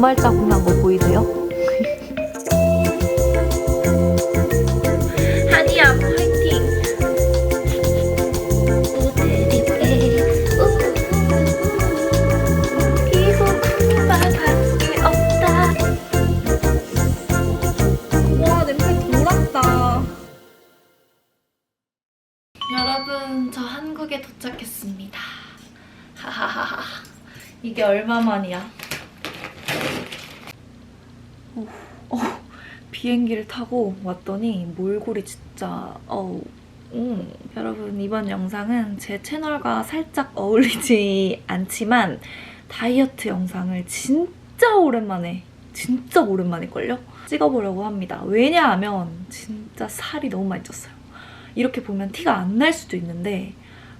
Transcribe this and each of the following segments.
양말 자국 난 거 보이세요? 하디야 화이팅! 와 냄새 돌았다. 여러분, 저 한국에 도착했습니다. 하하하하. 이게 얼마 만이야? 어, 어, 비행기를 타고 왔더니 몰골이 진짜 어우. 음, 여러분 이번 영상은 제 채널과 살짝 어울리지 않지만 다이어트 영상을 진짜 오랜만에 진짜 오랜만일걸요? 찍어보려고 합니다. 왜냐하면 진짜 살이 너무 많이 쪘어요. 이렇게 보면 티가 안 날 수도 있는데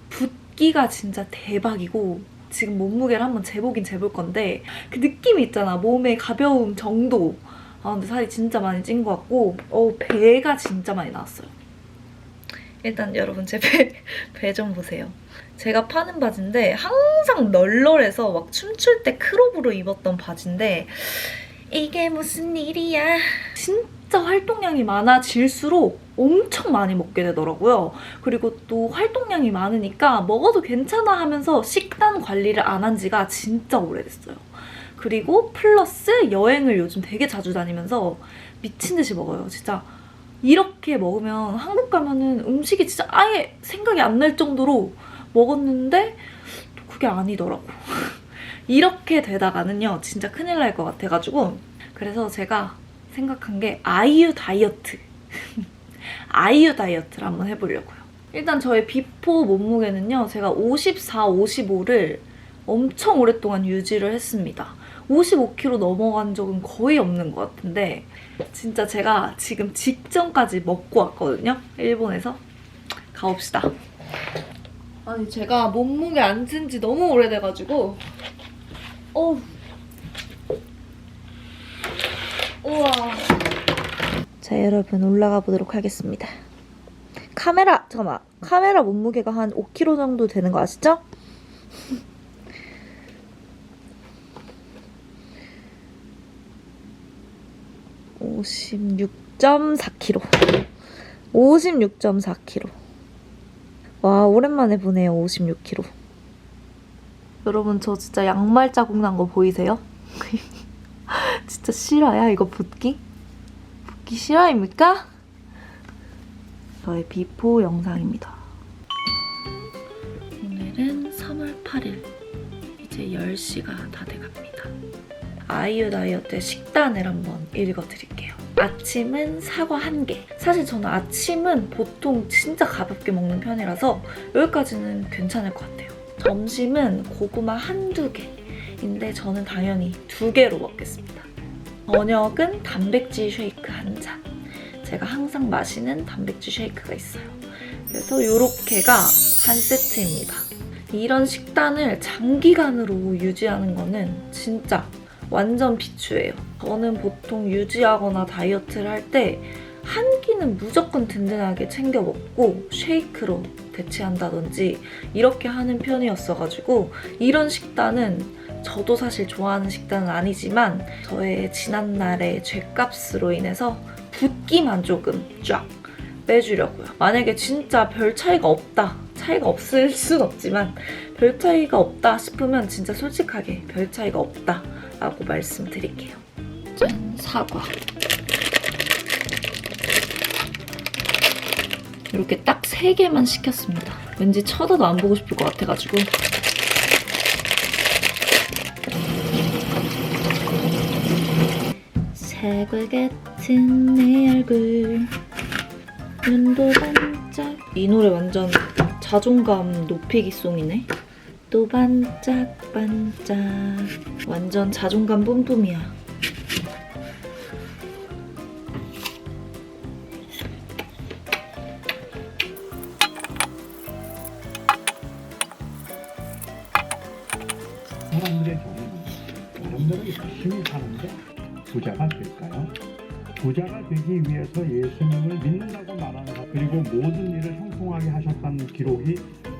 붓기가 진짜 대박이고 지금 몸무게를 한번 재보긴 재볼 건데 그 느낌이 있잖아 몸의 가벼움 정도 아 근데 살이 진짜 많이 찐 것 같고 어 배가 진짜 많이 나왔어요 일단 여러분 제배 배좀 보세요 제가 파는 바지인데 항상 널널해서 막 춤출 때 크롭으로 입었던 바지인데 이게 무슨 일이야 진짜 활동량이 많아질수록 엄청 많이 먹게 되더라고요. 그리고 또 활동량이 많으니까 먹어도 괜찮아 하면서 식단 관리를 안 한 지가 진짜 오래됐어요. 그리고 플러스 여행을 요즘 되게 자주 다니면서 미친 듯이 먹어요. 진짜 이렇게 먹으면 한국 가면은 음식이 진짜 아예 생각이 안 날 정도로 먹었는데 또 그게 아니더라고. 이렇게 되다가는요 진짜 큰일 날 것 같아가지고 그래서 제가 생각한 게 아이유 다이어트 아이유 다이어트를 한번 해보려고요 일단 저의 비포 몸무게는요 제가 54, 55를 엄청 오랫동안 유지를 했습니다 55kg 넘어간 적은 거의 없는 것 같은데 진짜 제가 지금 직전까지 먹고 왔거든요 일본에서 가봅시다 아니 제가 몸무게 안 찐 지 너무 오래돼가지고 어우 우와. 자, 여러분 올라가 보도록 하겠습니다. 카메라 잠깐만. 카메라 몸무게가 한 5kg 정도 되는 거 아시죠? (56.4kg) 56.4kg 와 오랜만에 보네요 (56kg) 여러분 저 진짜 양말 자국 난 거 보이세요? 진짜 실화야 이거 붓기? 붓기 실화입니까? 저의 비포 영상입니다. 오늘은 3월 8일 이제 10시가 다 돼갑니다. 아이유 다이어트의 식단을 한번 읽어드릴게요. 아침은 사과 한 개. 사실 저는 아침은 보통 진짜 가볍게 먹는 편이라서 여기까지는 괜찮을 것 같아요. 점심은 고구마 한두 개인데 저는 당연히 두 개로 먹겠습니다. 저녁은 단백질 쉐이크 한 잔. 제가 항상 마시는 단백질 쉐이크가 있어요. 그래서 요렇게가 한 세트입니다. 이런 식단을 장기간으로 유지하는 거는 진짜 완전 비추예요. 저는 보통 유지하거나 다이어트를 할 때 한 끼는 무조건 든든하게 챙겨 먹고 쉐이크로 대체한다든지 이렇게 하는 편이었어가지고 이런 식단은 저도 사실 좋아하는 식단은 아니지만 저의 지난날의 죗값으로 인해서 붓기만 조금 쫙 빼주려고요. 만약에 진짜 별 차이가 없다. 차이가 없을 순 없지만 별 차이가 없다 싶으면 진짜 솔직하게 별 차이가 없다 라고 말씀드릴게요. 짠, 사과. 이렇게 딱 3개만 시켰습니다. 왠지 쳐다도 안 보고 싶을 것 같아가지고. 사과 같은 내 얼굴 눈도 반짝 이 노래 완전 자존감 높이기 송이네 또 반짝반짝 완전 자존감 뿜뿜이야 사람들의 경우는 여러분들은 열심히 사는데 부자가 될까요? 부자가 되기 위해서 예수님을 믿는다고 말하는 것 그리고 모든 일을 형통하게 하셨다는 기록이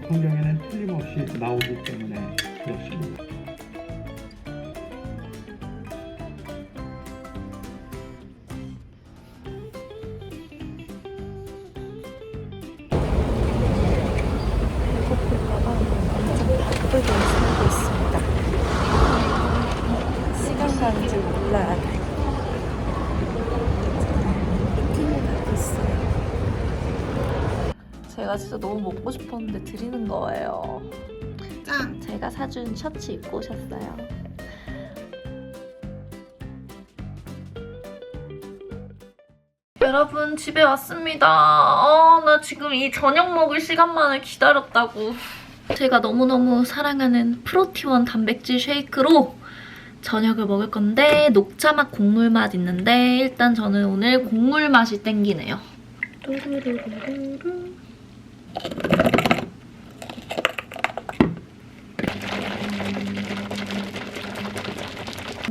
성경에는 틀림없이 나오기 때문에 그렇습니다. 시간 가는 줄 몰라. 제가 진짜 너무 먹고 싶었는데 드리는 거예요. 짠! 제가 사준 셔츠 입고 오셨어요. 여러분 집에 왔습니다. 아, 나 지금 이 저녁 먹을 시간만을 기다렸다고. 제가 너무너무 사랑하는 프로티원 단백질 쉐이크로 저녁을 먹을 건데 녹차 맛 곡물 맛 있는데 일단 저는 오늘 곡물 맛이 땡기네요.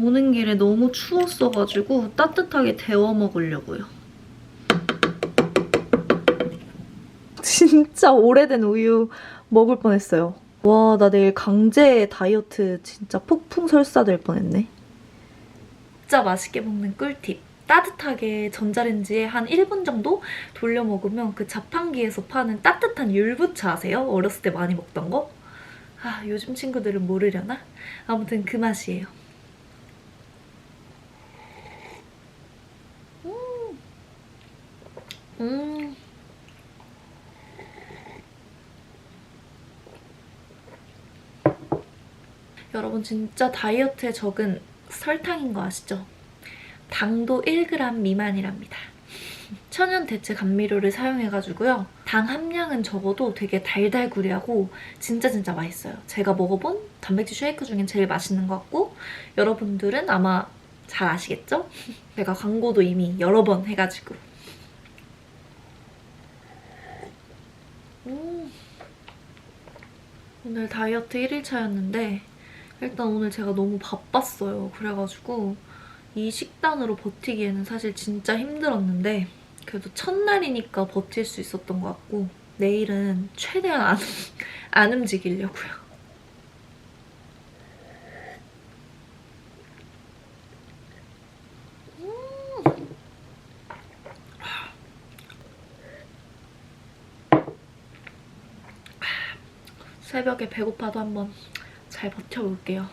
오는 길에 너무 추웠어가지고 따뜻하게 데워 먹으려고요. 진짜 오래된 우유 먹을 뻔했어요. 와, 나 내일 강제 다이어트 진짜 폭풍 설사될 뻔했네. 진짜 맛있게 먹는 꿀팁. 따뜻하게 전자레인지에 한 1분 정도 돌려 먹으면 그 자판기에서 파는 따뜻한 율무차 아세요? 어렸을 때 많이 먹던 거? 아, 요즘 친구들은 모르려나? 아무튼 그 맛이에요. 음. 음. 여러분 진짜 다이어트에 적은 설탕인 거 아시죠? 당도 1g 미만이랍니다. 천연 대체 감미료를 사용해가지고요. 당 함량은 적어도 되게 달달구리하고 진짜 진짜 맛있어요. 제가 먹어본 단백질 쉐이크 중엔 제일 맛있는 것 같고 여러분들은 아마 잘 아시겠죠? 제가 광고도 이미 여러 번 해가지고 음. 오늘 다이어트 1일차였는데 일단 오늘 제가 너무 바빴어요. 그래가지고 이 식단으로 버티기에는 사실 진짜 힘들었는데 그래도 첫날이니까 버틸 수 있었던 것 같고 내일은 최대한 안, 안 움직이려고요. 음. 새벽에 배고파도 한번 잘 버텨볼게요.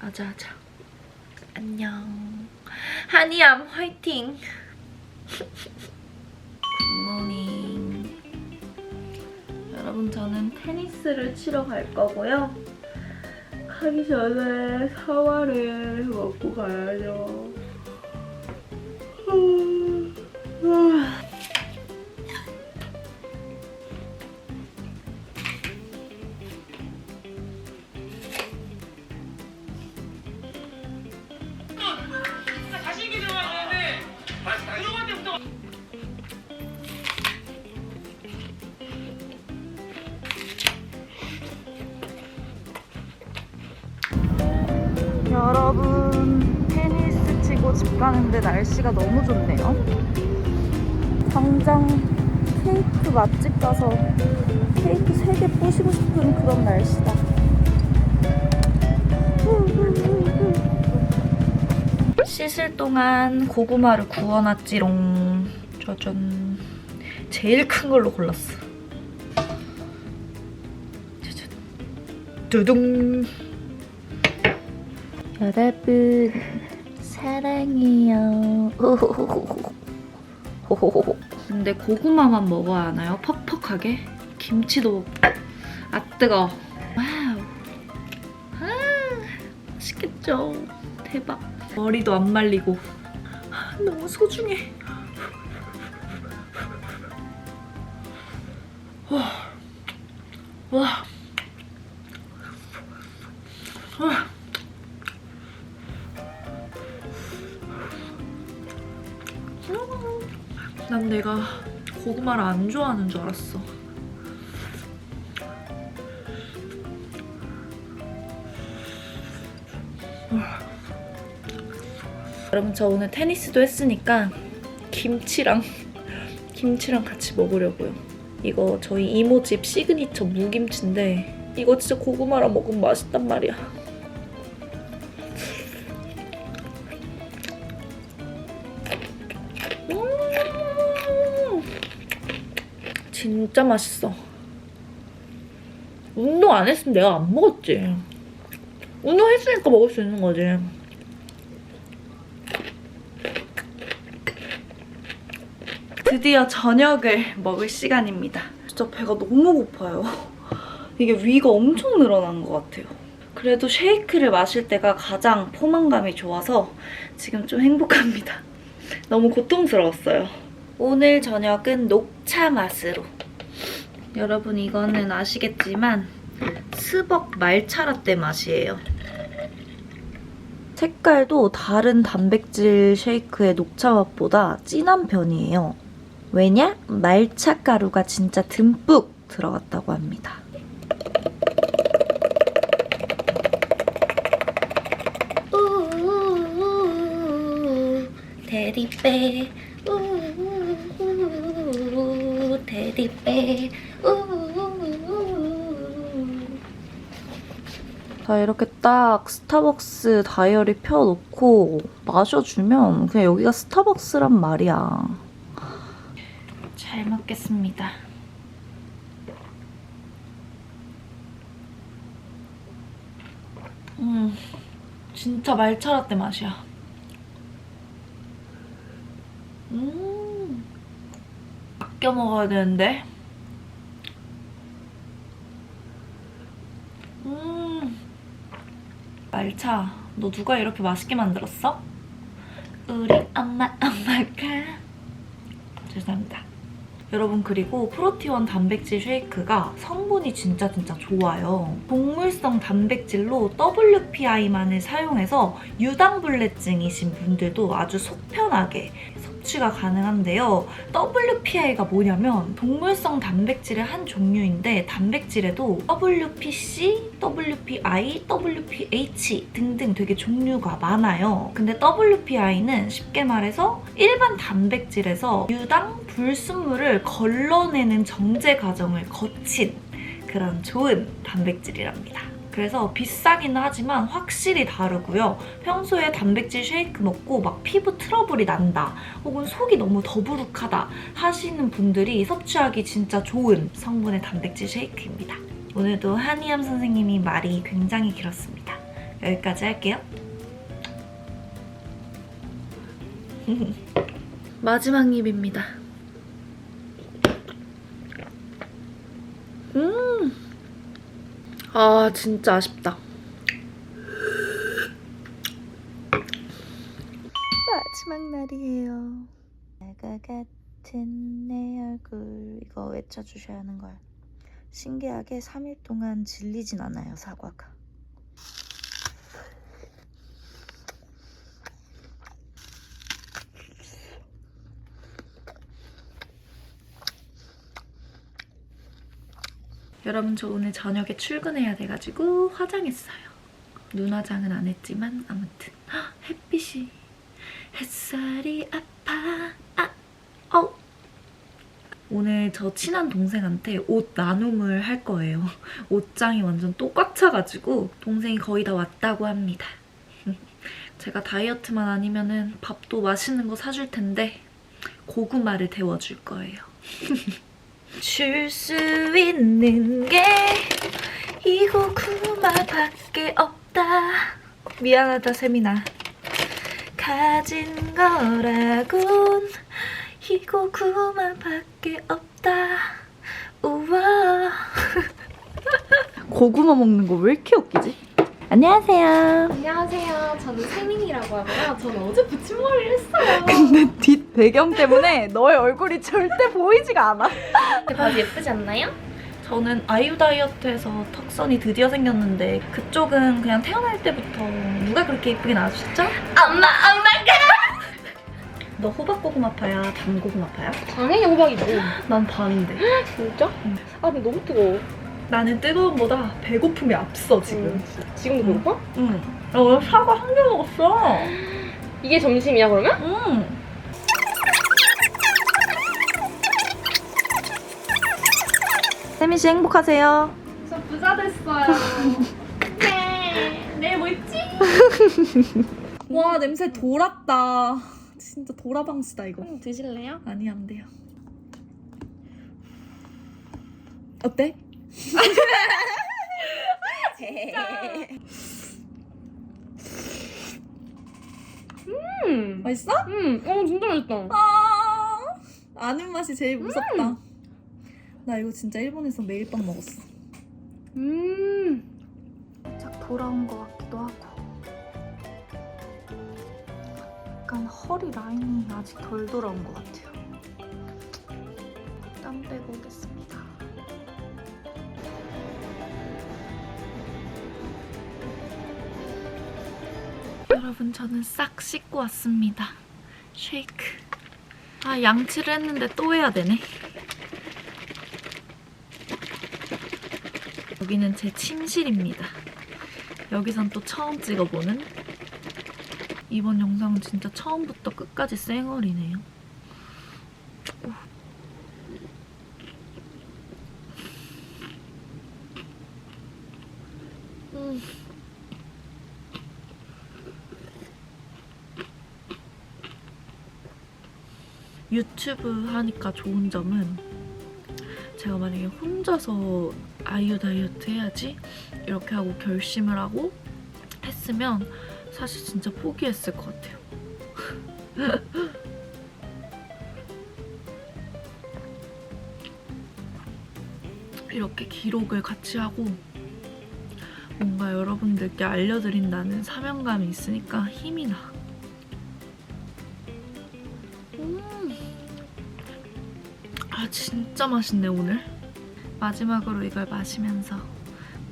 아자아자. 안녕. 한이암 화이팅! 굿모닝. 여러분 저는 테니스를 치러 갈 거고요. 가기 전에 사과를 먹고 가야죠. 가는데 날씨가 너무 좋네요. 당장 케이크 맛집 가서 케이크 3개 부시고 싶은 그런 날씨다. 씻을 동안 고구마를 구워놨지롱. 짜잔. 제일 큰 걸로 골랐어. 짜잔. 두둥. 여러분 사랑해요. 호호호호. 근데 고구마만 먹어야 하나요? 퍽퍽하게? 김치도 아 뜨거. 와우. 아 맛있겠죠. 대박. 머리도 안 말리고 아, 너무 소중해. 와. 와. 와. 고구마를 안 좋아하는 줄 알았어. 여러분 저 오늘 테니스도 했으니까 김치랑 김치랑 같이 먹으려고요. 이거 저희 이모 집 시그니처 무김치인데 이거 진짜 고구마랑 먹으면 맛있단 말이야. 진짜 맛있어. 운동 안 했으면 내가 안 먹었지. 운동했으니까 먹을 수 있는 거지. 드디어 저녁을 먹을 시간입니다. 진짜 배가 너무 고파요. 이게 위가 엄청 늘어난 것 같아요. 그래도 쉐이크를 마실 때가 가장 포만감이 좋아서 지금 좀 행복합니다. 너무 고통스러웠어요. 오늘 저녁은 녹차 맛으로. 여러분 이거는 아시겠지만 스벅 말차 라떼 맛이에요. 색깔도 다른 단백질 쉐이크의 녹차 맛보다 진한 편이에요. 왜냐? 말차 가루가 진짜 듬뿍 들어갔다고 합니다. 우우우우, 대디빼 우우우우. 자 이렇게 딱 스타벅스 다이어리 펴놓고 마셔주면 그냥 여기가 스타벅스란 말이야. 잘 먹겠습니다. 음, 진짜 말차 라떼 맛이야. 음, 아껴 먹어야 되는데. 음, 말차, 너 누가 이렇게 맛있게 만들었어? 우리 엄마, 엄마가. 죄송합니다. 여러분 그리고 프로티원 단백질 쉐이크가 성분이 진짜 진짜 좋아요. 동물성 단백질로 WPI만을 사용해서 유당불내증이신 분들도 아주 속편하게 섭취가 가능한데요. WPI가 뭐냐면 동물성 단백질의 한 종류인데 단백질에도 WPC, WPI, WPH 등등 되게 종류가 많아요. 근데 WPI는 쉽게 말해서 일반 단백질에서 유당 불순물을 걸러내는 정제 과정을 거친 그런 좋은 단백질이랍니다. 그래서 비싸기는 하지만 확실히 다르고요. 평소에 단백질 쉐이크 먹고 막 피부 트러블이 난다 혹은 속이 너무 더부룩하다 하시는 분들이 섭취하기 진짜 좋은 성분의 단백질 쉐이크입니다. 오늘도 한이암 선생님이 말이 굉장히 길었습니다. 여기까지 할게요. 마지막 입입니다. 음. 아, 진짜 아쉽다. 마지막 날이에요. 내가 같은 내 얼굴 이거 외쳐주셔야 하는 걸. 신기하게 3일 동안 질리진 않아요, 사과가. 여러분 저 오늘 저녁에 출근해야 돼가지고 화장했어요. 눈 화장은 안 했지만 아무튼 헉, 햇빛이 햇살이 아파 아 어. 오늘 저 친한 동생한테 옷 나눔을 할 거예요. 옷장이 완전 또 꽉 차가지고 동생이 거의 다 왔다고 합니다. 제가 다이어트만 아니면 은 밥도 맛있는 거 사줄 텐데 고구마를 데워줄 거예요. 줄 수 있는 게 이 고구마밖에 없다. 미안하다 세민아. 가진 거라곤 이 고구마밖에 없다. 우와. 고구마 먹는 거 왜 이렇게 웃기지? 안녕하세요. 안녕하세요. 저는 세민이라고 하고요. 저는 어제 붙임머리를 했어요. 근데 뒷 배경 때문에 너의 얼굴이 절대 보이지가 않아. 근데 바지 예쁘지 않나요? 저는 아이유 다이어트에서 턱선이 드디어 생겼는데 그쪽은 그냥 태어날 때부터 누가 그렇게 예쁘게 나와주셨죠? 엄마, 엄마가! 너 호박고구마파야? 담고구마파야? 당연히 호박이지. 난 반인데 진짜? 응. 아, 근데 너무 뜨거워. 나는 뜨거움보다 배고픔이 앞서 지금 응. 지금도 응. 배고파? 응. 나 오늘 사과 한 개 먹었어 이게 점심이야, 그러면? 응. 씨 행복하세요. 저 부자 됐어요. 네. 내일 뭐 입지? 와 냄새 돌았다. 진짜 돌아방수다 이거. 음, 드실래요? 아니 안 돼요. 어때? 음. 맛있어? 음. 어 진짜 맛있다. 아 아는 맛이 제일 무섭다. 음. 나 이거 진짜 일본에서 매일 밤 먹었어. 음. 살짝 돌아온 것 같기도 하고 약간 허리 라인이 아직 덜 돌아온 것 같아요. 땀 빼고 오겠습니다. 여러분 저는 싹 씻고 왔습니다. 쉐이크. 아 양치를 했는데 또 해야 되네. 여기는 제 침실입니다. 여기선 또 처음 찍어보는 이번 영상은 진짜 처음부터 끝까지 쌩얼이네요. 유튜브 하니까 좋은 점은 제가 만약에 혼자서 아이유 다이어트 해야지 이렇게 하고 결심을 하고 했으면 사실 진짜 포기했을 것 같아요. 이렇게 기록을 같이 하고 뭔가 여러분들께 알려드린다는 사명감이 있으니까 힘이 나. 진짜 맛있네 오늘. 마지막으로 이걸 마시면서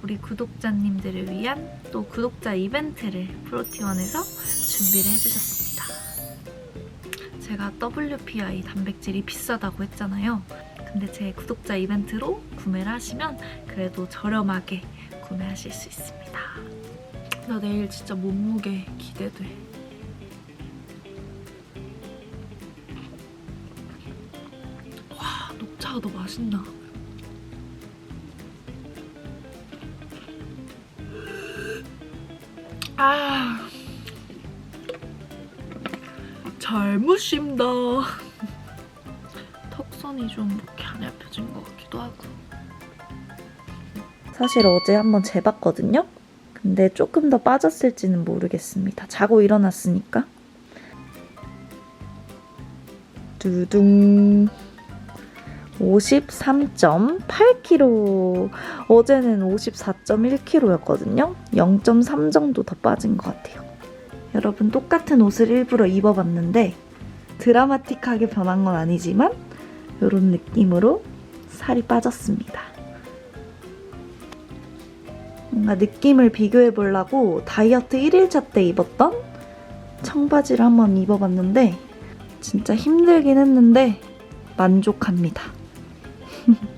우리 구독자님들을 위한 또 구독자 이벤트를 프로티원에서 준비를 해주셨습니다. 제가 WPI 단백질이 비싸다고 했잖아요. 근데 제 구독자 이벤트로 구매를 하시면 그래도 저렴하게 구매하실 수 있습니다. 나 내일 진짜 몸무게 기대돼. 와, 녹차가 더 맛있나? 아, 잘 무심다. 턱선이 좀 이렇게 안 얇혀진 것 같기도 하고. 사실 어제 한번 재봤거든요. 근데 조금 더 빠졌을지는 모르겠습니다. 자고 일어났으니까. 두둥. 53.8kg. 어제는 54.1kg였거든요. 0.3 정도 더 빠진 것 같아요. 여러분 똑같은 옷을 일부러 입어봤는데 드라마틱하게 변한 건 아니지만 이런 느낌으로 살이 빠졌습니다. 뭔가 느낌을 비교해 보려고 다이어트 1일차 때 입었던 청바지를 한번 입어봤는데 진짜 힘들긴 했는데 만족합니다. Mm-hmm.